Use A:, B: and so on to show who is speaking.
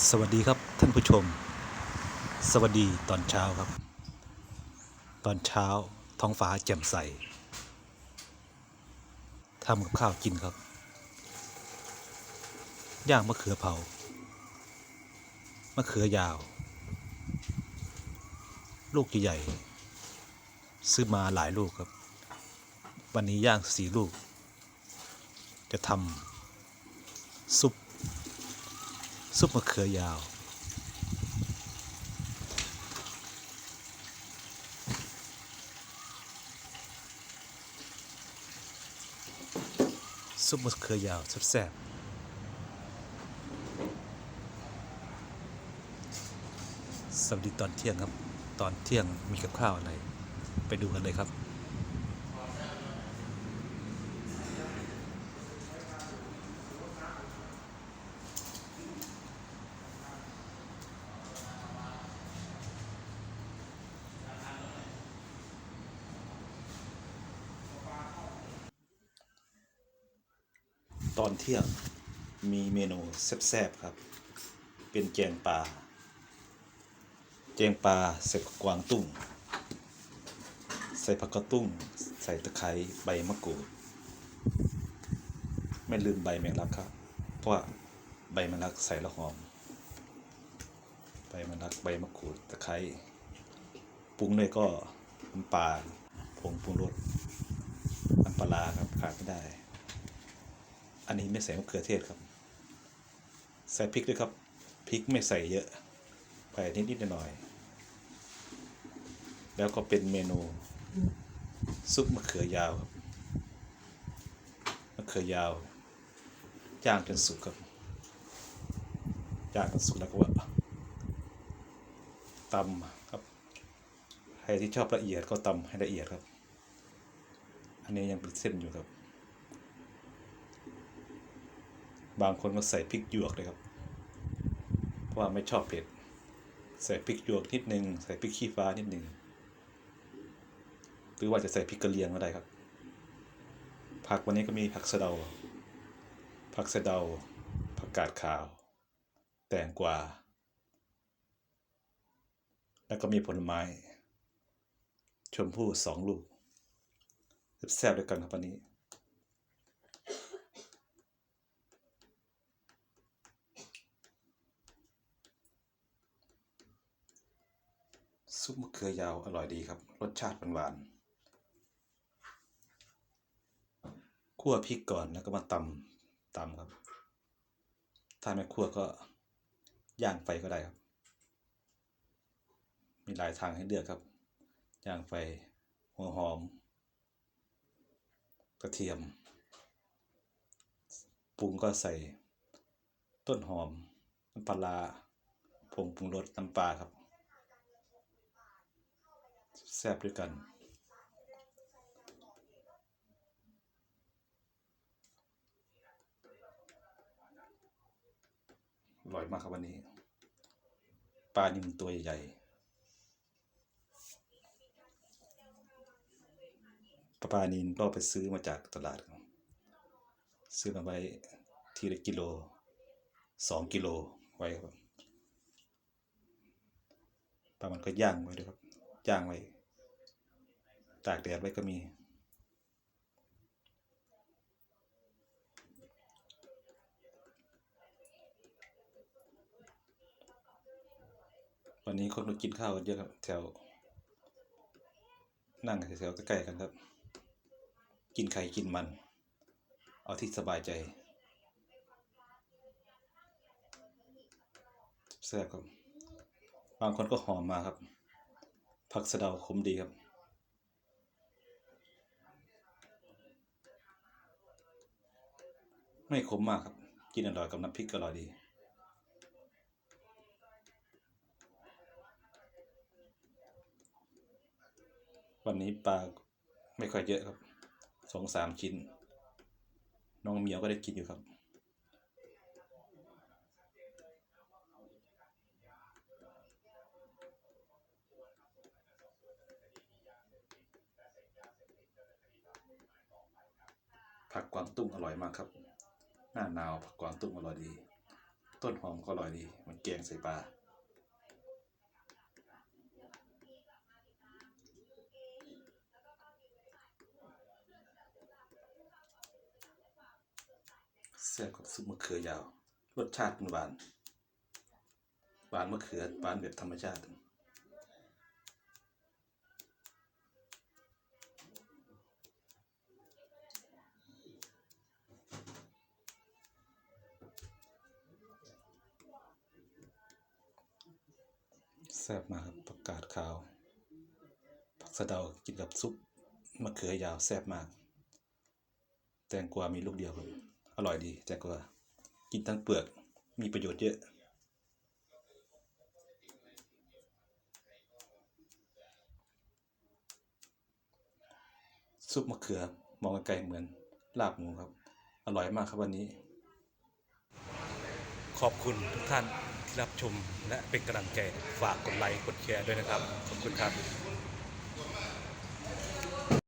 A: สวัสดีครับท่านผู้ชม สวัสดีตอนเช้าครับ ตอนเช้าท้องฟ้าแจ่มใสทำกับข้าวกินครับ ย่างมะเขือเผามะเขือยาว ลูกใหญ่ๆซื้อมาหลายลูกครับ วันนี้ย่างสี่ลูก จะทำซุป ซุปมะเขือยาวซุปมะเขือยาวแซ่บๆสวัสดีตอนเที่ยงครับ ตอนเที่ยงมีกับข้าวอะไร ไปดูกันเลยครับ ตอนเที่ยงมีเมนูแซ่บๆครับ เป็นแกงปลาแกงปลาใส่กวางตุ้ง ใส่ผักกระตุ้ง ใส่ตะไคร้ใบมะกรูด ไม่ลืมใบแมงลักครับ เพราะว่าใบแมงลักใส่ล้วหอม ใบแมงลักใบมะกรูดตะไคร้ปรุงเลยก็น้ำปลาผงปรุงรสน้ำปลาครับขาดไม่ได้ อันนี้ไม่ใส่มะเขือเทศครับ ใส่พริกด้วยครับ พริกไม่ใส่เยอะไปนิดๆหน่อย แล้วก็เป็นเมนู ซุปมะเขือยาวครับ มะเขือยาว ย่างจนสุกครับ ย่างจนสุกแล้วก็ว่าตำครับ ใครที่ชอบละเอียดก็ตำให้ละเอียดครับ อันนี้ยังเป็นเส้นอยู่ครับ บางคนก็ใส่พริกหยวกเลยครับ เพราะว่าไม่ชอบเผ็ด ใส่พริกหยวกนิดนึง ใส่พริกขี้ฟ้านิดนึง หรือว่าจะใส่พริกกระเลียงก็ได้ครับ ผักวันนี้ก็มีผักสะเดา ผักสะเดา ผักกาดขาว แตงกวา แล้วก็มีผลไม้ ชมพู่สองลูกแซ่บๆด้วยกันครับวันนี้ ซุปมะเขือยาวอร่อยดีครับ รสชาติหวานๆคั่วพริกก่อนแล้วก็มาตำตำครับ ถ้าไม่คั่วก็ย่างไฟก็ได้ครับ มีหลายทางให้เลือกครับ ย่างไฟหัวหอม กระเทียม ปรุงก็ใส่ต้นหอมน้ำปลาร้าผงปรุงรสน้ำปลาครับ แซ่บด้วยกัน อร่อยมากครับวันนี้ ปลานิลตัวใหญ่ๆปลานิลก็ไปซื้อมาจากตลาด ซื้อมาไว้ทีละกิโลสองกิโลไว้ครับปลามันก็ย่างไว้ด้วยครับ ย่างไว้ ตากแดดไว้ก็มี วันนี้คนมากินข้าวกันเยอะครับแถว นั่งแถวใกล้ๆกันครับ กินไข่กินมัน เอาที่สบายใจแซ่บครับ บางคนก็หอมมาครับ ผักสะเดาขมดีครับ ไม่ขมมากครับ กินอร่อยกับน้ำพริกก็อร่อยดีวันนี้ปลาไม่ค่อยเยอะครับสองสามชิ้น น้องเหมียวก็ได้กินอยู่ครับ ผักกวางตุ้งอร่อยมากครับ หน้าหนาวผักกวางตุ้งอร่อยดี ต้นหอมก็อร่อยดี มันแกงใส่ปลาแซ่บกับซุปมะเขือยาว รสชาติมันหวาน หวานมะเขือหวานแบบธรรมชาติ ซ่บมากครับผักกาดขาว ผักสะเดากินกับซุปมะเขือยาวแซ่บมาก แตงกวามีลูกเดียวครับอร่อยดีแตงกวากินทั้งเปลือกมีประโยชน์เยอะซุปมะเขือมองไกลๆเหมือนลาบหมูครับ อร่อยมากครับวันนี้ ขอบคุณทุกท่าน รับชมและเป็นกำลังใจฝากกดไลค์กดแชร์ด้วยนะครับ ขอบคุณครับ